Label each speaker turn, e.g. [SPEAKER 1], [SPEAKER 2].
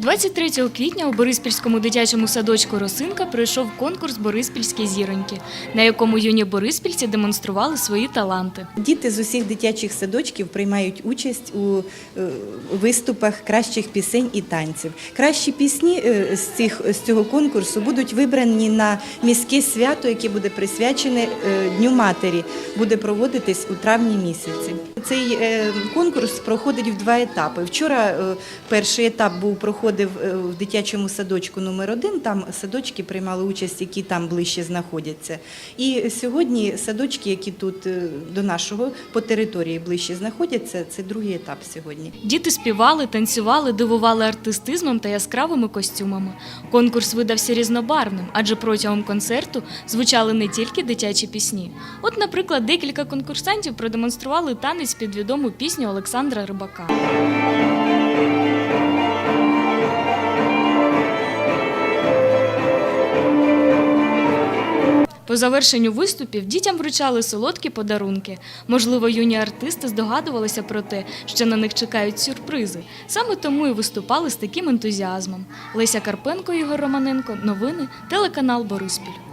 [SPEAKER 1] 23 квітня у Бориспільському дитячому садочку Росинка пройшов конкурс Бориспільські зіроньки, на якому юні бориспільці демонстрували свої таланти.
[SPEAKER 2] Діти з усіх дитячих садочків приймають участь у е, виступах кращих пісень і танців. Кращі пісні е, з, цих, з цього конкурсу будуть вибрані на міське свято, яке буде присвячене е, Дню Матері, буде проводитись у травні місяці. Цей конкурс проходить в два етапи. Вчора перший етап був проходив е, в дитячому садочку номер 1 Там садочки приймали участь, які там ближче знаходяться. І сьогодні садочки, які тут е, до нашого по території ближче знаходяться, це другий етап сьогодні.
[SPEAKER 1] Діти співали, танцювали, дивували артистизмом та яскравими костюмами. Конкурс видався різнобарвним, адже протягом концерту звучали не тільки дитячі пісні. От, наприклад, декілька конкурсантів продемонстрували танець під відому пісню Олександра Рибака. По завершенню виступів дітям вручали солодкі подарунки. Можливо, юні артисти здогадувалися про те, що на них чекають сюрпризи. Саме тому і виступали з таким ентузіазмом. Леся Карпенко, Ігор Романенко. Новини, телеканал Бориспіль.